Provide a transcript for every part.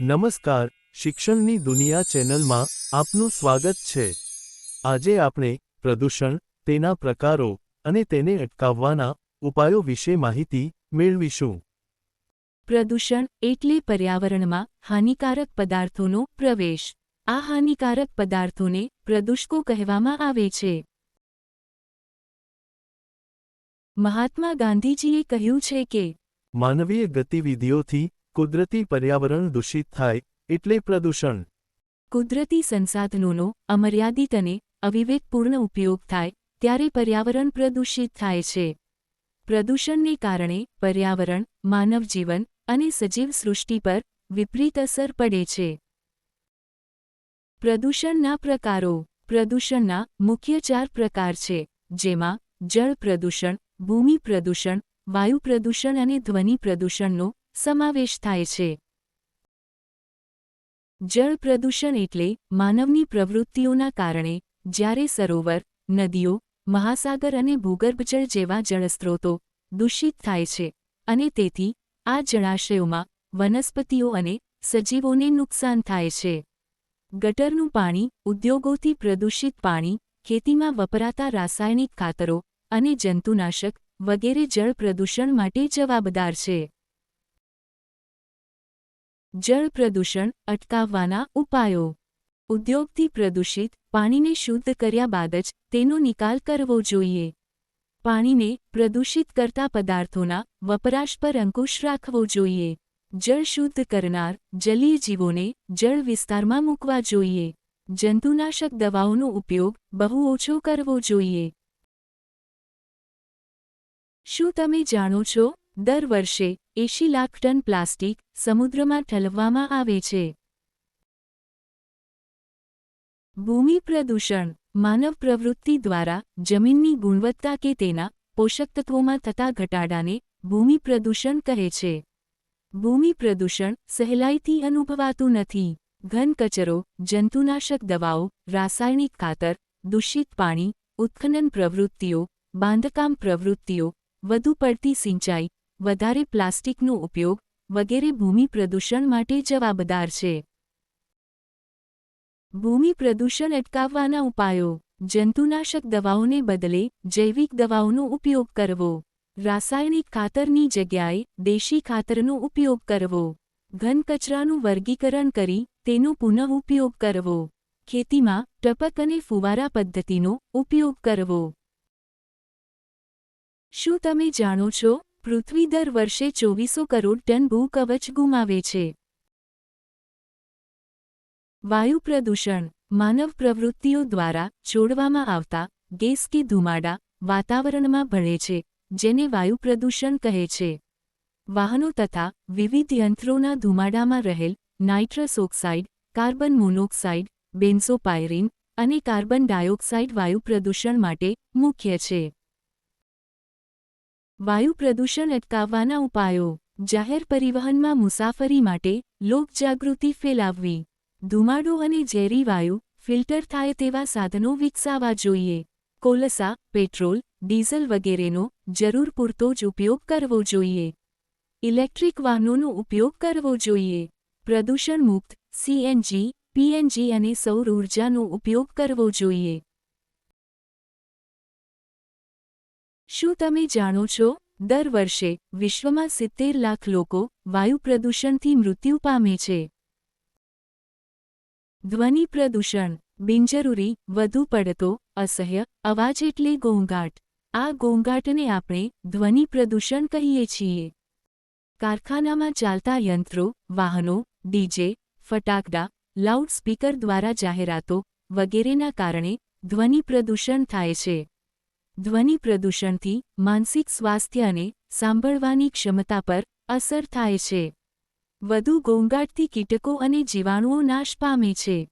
નમસ્કાર શિક્ષણની દુનિયા ચેનલમાં આપનું સ્વાગત છે. આજે આપણે પ્રદૂષણ તેના પ્રકારો અને તેને અટકાવવાના ઉપાયો વિશે માહિતી મેળવીશું. પ્રદૂષણ એટલે પર્યાવરણમાં હાનિકારક પદાર્થોનો પ્રવેશ. આ હાનિકારક પદાર્થોને પ્રદૂષકો કહેવામાં આવે છે. મહાત્મા ગાંધીજીએ કહ્યું છે કે માનવીય ગતિવિધિઓથી કુદરતી પર્યાવરણ દૂષિત થાય એટલે પ્રદૂષણ. કુદરતી સંસાધનોનો અમર્યાદિત અને અવિવેકપૂર્ણ ઉપયોગ થાય ત્યારે પર્યાવરણ પ્રદૂષિત થાય છે. પ્રદૂષણને કારણે પર્યાવરણ માનવજીવન અને સજીવ સૃષ્ટિ પર વિપરીત અસર પડે છે. પ્રદૂષણના પ્રકારો. પ્રદૂષણના મુખ્ય ચાર પ્રકાર છે, જેમાં જળ પ્રદૂષણ, ભૂમિ પ્રદૂષણ, વાયુ પ્રદૂષણ અને ધ્વનિ પ્રદૂષણનો સમાવેશ થાય છે. જળ પ્રદૂષણ એટલે માનવની પ્રવૃત્તિઓના કારણે જ્યારે સરોવર, નદીઓ, મહાસાગર અને ભૂગર્ભજળ જેવા જળસ્ત્રોતો દૂષિત થાય છે અને તેથી આ જળાશયોમાં વનસ્પતિઓ અને સજીવોને નુકસાન થાય છે. ગટરનું પાણી ઉદ્યોગોથી પ્રદૂષિત પાણી, ખેતીમાં વપરાતા રાસાયણિક ખાતરો અને જંતુનાશક વગેરે જળ પ્રદૂષણ માટે જવાબદાર છે. જળ પ્રદૂષણ અટકાવવાના ઉપાયો. ઉદ્યોગથી પ્રદૂષિત પાણીને શુદ્ધ કર્યા બાદ જ તેનો નિકાલ કરવો જોઈએ. પાણીને પ્રદૂષિત કરતા પદાર્થોના વપરાશ પર અંકુશ રાખવો જોઈએ. જળ શુદ્ધ કરનાર જલીય જીવોને જળ વિસ્તારમાં મૂકવા જોઈએ. જંતુનાશક દવાઓનો ઉપયોગ બહુ ઓછો કરવો જોઈએ. શું તમે જાણો છો, દર વર્ષે એંશી લાખ ટન પ્લાસ્ટિક સમુદ્રમાં ઠલવવામાં આવે છે. ભૂમિ પ્રદૂષણ માનવ પ્રવૃત્તિ દ્વારા જમીનની ગુણવત્તા કે તેના પોષકતત્વોમાં થતા ઘટાડાને ભૂમિ પ્રદૂષણ કહે છે. ભૂમિ પ્રદૂષણ સહેલાઈથી અનુભવાતું નથી. ઘન કચરો, જંતુનાશક દવાઓ, રાસાયણિક ખાતર, દૂષિત પાણી, ઉત્ખનન પ્રવૃત્તિઓ, બાંધકામ પ્રવૃત્તિઓ, વધુ પડતી સિંચાઈ વધારે પ્લાસ્ટિકનો ઉપયોગ વગેરે ભૂમિ પ્રદૂષણ માટે જવાબદાર છે. ભૂમિ પ્રદૂષણ અટકાવવાના ઉપાયો. જંતુનાશક દવાઓને બદલે જૈવિક દવાઓનો ઉપયોગ કરવો. રાસાયણિક ખાતરની જગ્યાએ દેશી ખાતરનો ઉપયોગ કરવો. ઘન કચરાનું વર્ગીકરણ કરી તેનો પુનઃઉપયોગ કરવો. ખેતીમાં ટપક અને ફુવારા પદ્ધતિનો ઉપયોગ કરવો. શું તમે જાણો છો પૃથ્વી દર વર્ષે ચોવીસો કરોડ ટન ભૂકવચ ગુમાવે છે. વાયુ પ્રદૂષણ, માનવ પ્રવૃત્તિઓ દ્વારા છોડવામાં આવતા ગેસ કે ધુમાડા વાતાવરણમાં ભળે છે, જેને વાયુ પ્રદૂષણ કહે છે. વાહનો તથા વિવિધ યંત્રોના ધુમાડામાં રહેલ nitrous oxide, carbon monoxide benzopyrene અને કાર્બન ડાયોક્સાઇડ વાયુ પ્રદૂષણ માટે મુખ્ય છે. વાયુ પ્રદૂષણ અટકાવવાના ઉપાયો. જાહેર પરિવહનમાં મુસાફરી માટે લોકજાગૃતિ ફેલાવવી. ધુમાડો અને ઝેરી વાયુ ફિલ્ટર થાય તેવા સાધનો વિકસાવવા જોઈએ. કોલસા, પેટ્રોલ, ડીઝલ વગેરેનો જરૂર પૂરતો જ ઉપયોગ કરવો જોઈએ. ઇલેક્ટ્રિક વાહનોનો ઉપયોગ કરવો જોઈએ. પ્રદૂષણ મુક્ત સીએનજી પીએનજી અને સૌર ઊર્જાનો ઉપયોગ કરવો જોઈએ. શું તમે જાણો છો, દર વર્ષે વિશ્વમાં સિત્તેર લાખ લોકો વાયુ પ્રદૂષણથી મૃત્યુ પામે છે? ધ્વનિ પ્રદૂષણ, બિનજરૂરી, વધુ પડતો, અસહ્ય, અવાજ એટલે ઘોંઘાટ આ ઘોંઘાટને આપણે ધ્વનિ પ્રદૂષણ કહીએ છીએ. કારખાનામાં ચાલતા યંત્રો, વાહનો, ડીજે, ફટાકડા, લાઉડસ્પીકર દ્વારા જાહેરાતો વગેરેના કારણે ધ્વનિ પ્રદૂષણ થાય છે. ધ્વનિ પ્રદૂષણથી, માનસિક સ્વાસ્થ્ય અને સાંભળવાની ક્ષમતા પર અસર થાય છે. વધુ ઘોંઘાટથી કીટકો અને જીવાણુઓ નાશ પામે છે.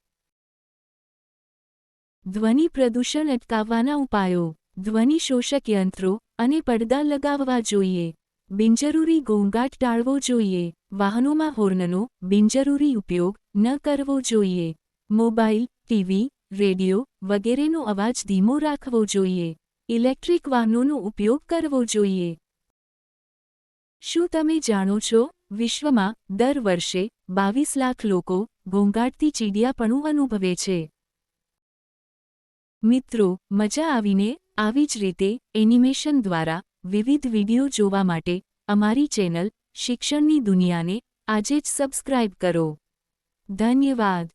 ધ્વનિ પ્રદૂષણ અટકાવવાના ઉપાયો. ધ્વનિ શોષક યંત્રો અને પડદા લગાવવા જોઈએ. બિનજરૂરી ઘોંઘાટ ટાળવો જોઈએ. વાહનોમાં હોર્નનો બિનજરૂરી ઉપયોગ ન કરવો જોઈએ. મોબાઈલ, ટીવી, રેડિયો વગેરેનો અવાજ ધીમો રાખવો જોઈએ. ઇલેક્ટ્રિક વાહનોનો ઉપયોગ કરવો જોઈએ. શું તમે જાણો છો, વિશ્વમાં દર વર્ષે બાવીસ લાખ લોકો ઘોંઘાટથી ચીડિયાપણું અનુભવે છે? મિત્રો, મજા આવીને આવી જ રીતે એનિમેશન દ્વારા વિવિધ વીડિયો જોવા માટે અમારી ચેનલ શિક્ષણની દુનિયાને આજે જ સબસ્ક્રાઇબ કરો. ધન્યવાદ.